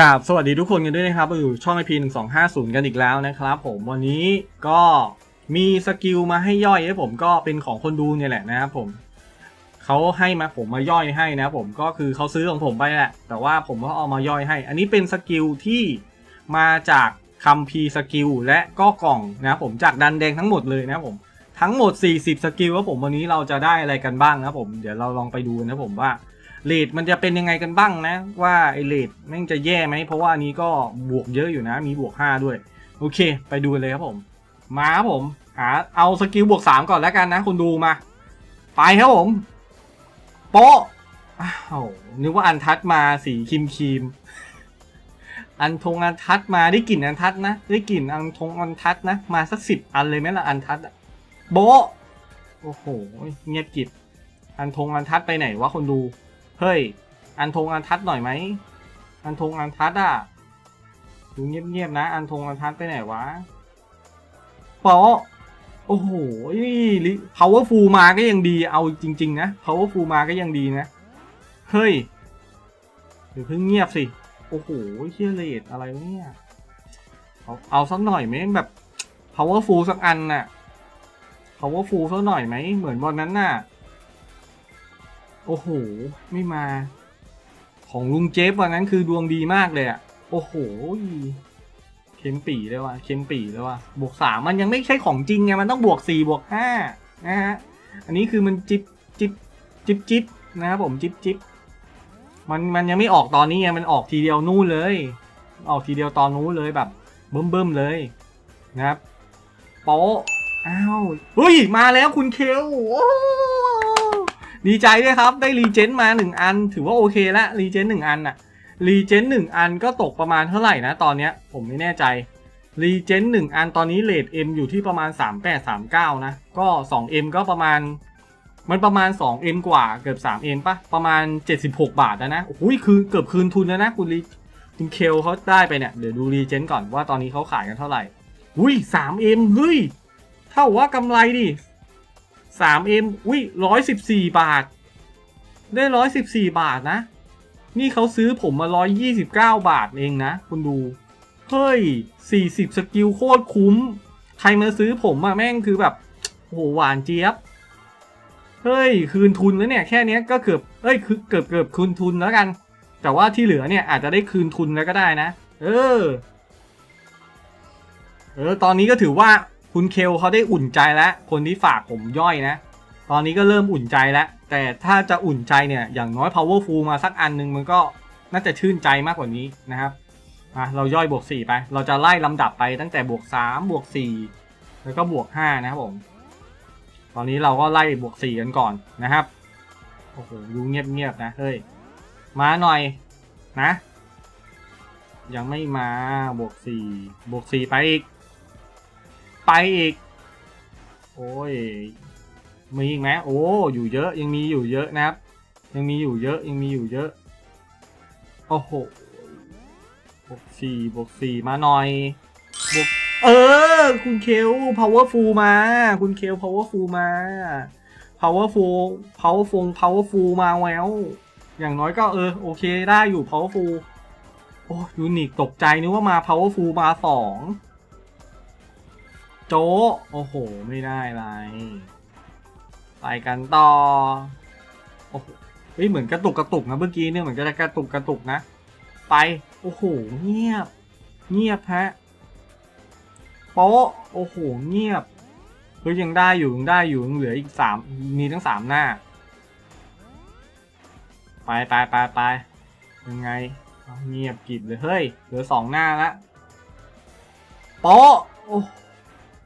กราบสวัสดีทุกคนกันด้วยนะครับอยู่ช่อง IP 1 2 5 0กันอีกแล้วนะครับผมวันนี้ก็มีสกิลมาให้ย่อยให้ผมก็เป็นของคนดูเนี่ยแหละนะครับผมเขาให้มาผมมาย่อยให้นะครับผมก็คือเขาซื้อของผมไปแหละ แต่ว่าผมก็เอามาย่อยให้ อันนี้เป็นสกิลที่มาจากคัมภีสกิลและก็กล่องนะผมจากดันแดงทั้งหมดเลยนะผมทั้งหมด 40 สกิลว่าผมวันนี้เราจะได้อะไรกันบ้างนะผมเดี๋ยวเราลองไปดูนะผมว่า เลทมันจะเป็นยังไงกันบ้างนะ ว่าไอเลทแม่งจะแย่ไหมเพราะว่าอันนี้ก็บวกเยอะอยู่นะ มีบวก 5 ด้วย โอเค ไปดูกันเลยครับผม มาครับผมหาเอาสกิลบวก 3 ก่อนแล้วกันนะคุณดูมา ไปครับผม โป๊ะอ้าวนึกว่าอันทัดมาสีครีมครีมอันทงอันทัดมาได้กลิ่นอันทัดนะ ได้กลิ่นอันทงอันทัดนะ มาสักสิบอันเลยไหมล่ะอันทัดอะโบโอ้โหเงียบกริบอันทงอันทัดไปไหนวะคนดู เฮ้ย อันทงอันทัดหน่อยไหม อันทงอันทัดอะ ดูเงียบๆนะ อันทงอันทัดไปไหนวะปาะโอ้โหลิ powerful มาก็ยังดี เอาจริง ๆ นะ powerful มาก็ยังดีนะ เฮ้ยเดี๋ยวเพิ่งเงียบสิ โอ้โหเฮียเลดอะไรวะเนี่ย เอาเอาสักหน่อยไหมแบบ powerful สักอันน่ะ powerful สักหน่อยไหม เหมือนวันนั้นน่ะ โอ้โห ไม่มา ของลุงเจฟวันนั้นคือดวงดีมากเลยอะโอ้โหเข็มปีเลยว่ะเข็มปีเลยว่ะบวกสามมันยังไม่ใช่ของจริงไงมันต้องบวกสี่บวกห้านะฮะอันนี้คือมันจิบจิบจิบจิบนะครับผมจิบจิบมันมันยังไม่ออกตอนนี้ไงมันออกทีเดียวนู่นเลย ออกทีเดียวตอนนู้นเลยแบบเบิ่มเบิ่มๆเลยนะครับโป๊ะอ้าวเฮ้ยมาแล้วคุณเคลโอ้ ดีใจด้วยครับ ได้รีเจนมาหนึ่งอัน ถือว่าโอเคละรีเจนหนึ่งอันอะรีเจนหนึ่งอันก็ตกประมาณเท่าไหร่นะตอนเนี้ยผมไม่แน่ใจรีเจนหนึ่งอันตอนนี้เลท M อยู่ที่ประมาณ 3839 นะ ก็ 2M ก็ประมาณ มันประมาณ 2M กว่าเกือบ 3M ปะประมาณ 76 บาทแล้วนะโอ้ยคือเกือบคืนทุนแล้วนะ คุณรีคุณเคลเขาได้ไปเนี่ย เดี๋ยวดูรีเจนก่อนว่าตอนนี้เขาขายกันเท่าไหร่อุ้ย 3M เฮ้ยเท่าว่ากำไรดิ 3M อุ้ย114บสี่บาท ได้114บสี่บาทนะ นี่เขาซื้อผมมา129บเก้าบาทเองนะ คุณดู เฮ้ย40สกิลโคตรคุ้ม ใครมาซื้อผมอะแม่งคือแบบโหหวานเจี๊ยบ เฮ้ย คืนทุนแล้วเนี่ย แค่นี้ก็เกือบเอ้ยคือเกือบเกือบคืนทุนแล้วกัน แต่ว่าที่เหลือเนี่ยอาจจะได้คืนทุนแล้วก็ได้นะ เออ เออ ตอนนี้ก็ถือว่า คุณเคลเขาได้อุ่นใจแล้ว คนที่ฝากผมย่อยนะ ตอนนี้ก็เริ่มอุ่นใจแล้ว แต่ถ้าจะอุ่นใจเนี่ย อย่างน้อย powerful มาสักอันหนึ่งมันก็น่าจะชื่นใจมากกว่านี้นะครับอะเราย่อยบวก 4 ไป เราจะไล่ลำดับไปตั้งแต่บวก 3 บวก 4 แล้วก็บวก 5 นะครับผม ตอนนี้เราก็ไล่บวก 4 กันก่อนนะครับ โอ้โหดูเงียบๆนะ เฮ้ย มาหน่อยนะ ยังไม่มาบวก 4 บวก 4 ไปอีก ไปอีก โอ้ย มีอีกไหมโอ้ อยู่เยอะ ยังมีอยู่เยอะนะครับ ยังมีอยู่เยอะ ยังมีอยู่เยอะ โอ้โหบวกสี่บวกสี่มาหน่อยบวกเออ คุณเคล powerful มา คุณเคล powerful มา powerful powerful powerful มาแววอย่างน้อยก็เออ โอเคได้อยู่ powerful โอ้ยูนิคตกใจนึกว่ามา powerful มาสอง โจโอ้โห ไม่ได้ไรไปกันต่อ โอ้โหเฮ้ยเหมือนกระตุกกระตุกนะเมื่อกี้เนี่ยเหมือนจะกระตุกกระตุกนะ ไป โอ้โห เงียบ เงียบฮะโป๊ะโอ้โห เงียบเฮ้ยยังได้อยู่ยังได้อยู่ยังเหลืออีกสามมีทั้งสามหน้า ไปไปไปไปยังไงเงียบกริบเลย เฮ้ย เหลือสองหน้าละโป๊ะโอ้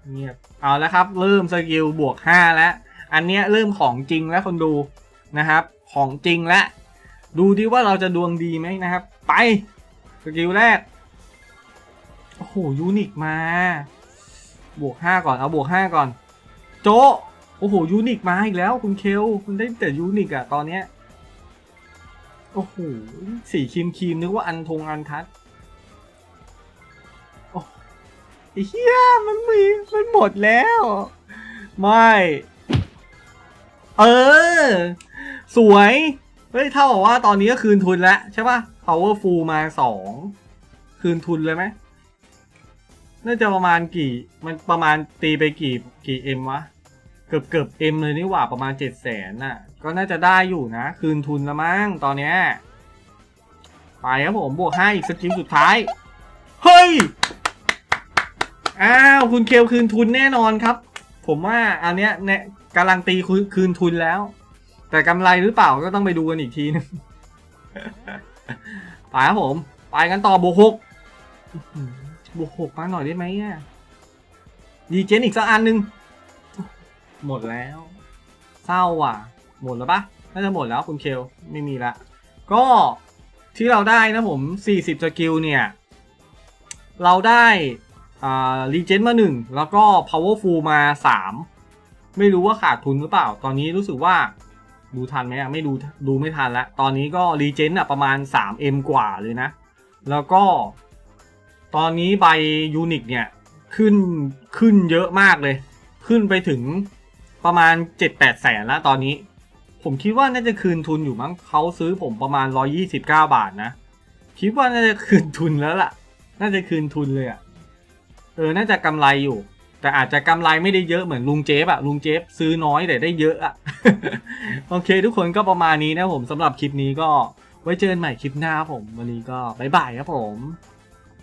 เงียบเอาแล้วครับเริ่มสกิลบวกห้าแล้ว อันเนี้ยเริ่มของจริงแล้วคนดูนะครับ ของจริงแล้วดูดิว่าเราจะดวงดีไหมนะครับ ไปสกิลแรกโอ้โหยูนิคมา บวกห้าก่อนเอาบวกห้าก่อน โจโอ้โหยูนิคมาอีกแล้วคุณเคลคุณได้แต่ยูนิคอะตอนเนี้ยโอ้โหสีครีมครีมนึกว่าอันทงอันทัด ไอ้เหี้ยมันมีมันหมดแล้ว ไม่ เออ สวย เฮ้ยเท่ากับว่าตอนนี้ก็คืนทุนแล้วใช่ป่ะ powerful มาสองคืนทุนเลยไหมน่าจะประมาณกี่ มันประมาณตีไปกี่กี่เอ็มวะ เกือบเกือบเอ็มเลยนี่หว่าประมาณเจ็ดแสนน่ะ ก็น่าจะได้อยู่นะ คืนทุนละมั้งตอนเนี้ยไปครับผมบวกห้าอีกสกิลสุดท้าย เฮ้ย อ้าวคุณเคลคืนทุนแน่นอนครับ ผมว่าอันเนี้ยเนี่ยกำลังตีคืนทุนแล้ว แต่กำไรหรือเปล่าก็ต้องไปดูกันอีกทีนึงไปครับผม ไปกันต่อบวกหกบวกหกมาหน่อยได้ไหมอะดีเจนอีกสักอันหนึ่งหมดแล้ว เศร้าว่ะ หมดแล้วปะน่าจะหมดแล้วคุณเคลไม่มีละก็ที่เราได้นะผม 40สกิลเนี่ย เราได้ อ่ารีเจนมาหนึ่งแล้วก็ powerful มาสามไม่รู้ว่าขาดทุนหรือเปล่า ตอนนี้รู้สึกว่าดูทันไหมไม่ดูดูไม่ทันแล้ว ตอนนี้ก็รีเจนอะประมาณ 3M กว่าเลยนะ แล้วก็ ตอนนี้ใบยูนิคเนี่ย ขึ้นขึ้นเยอะมากเลย ขึ้นไปถึงประมาณ 7-8 แสนแล้วตอนนี้ ผมคิดว่าน่าจะคืนทุนอยู่มั้งเขาซื้อผมประมาณ 129 บาทนะ คิดว่าน่าจะคืนทุนแล้วล่ะ น่าจะคืนทุนเลยอะ่ะ เออน่าจะกำไรอยู่ แต่อาจจะกำไรไม่ได้เยอะเหมือนลุงเจฟอะลุงเจฟซื้อน้อยแต่ได้เยอะอะโอเค ทุกคนก็ประมาณนี้นะผมสำหรับคลิปนี้ก็ไว้เจอกันใหม่คลิปหน้าครับผมวันนี้ก็บ๊ายบายครับผม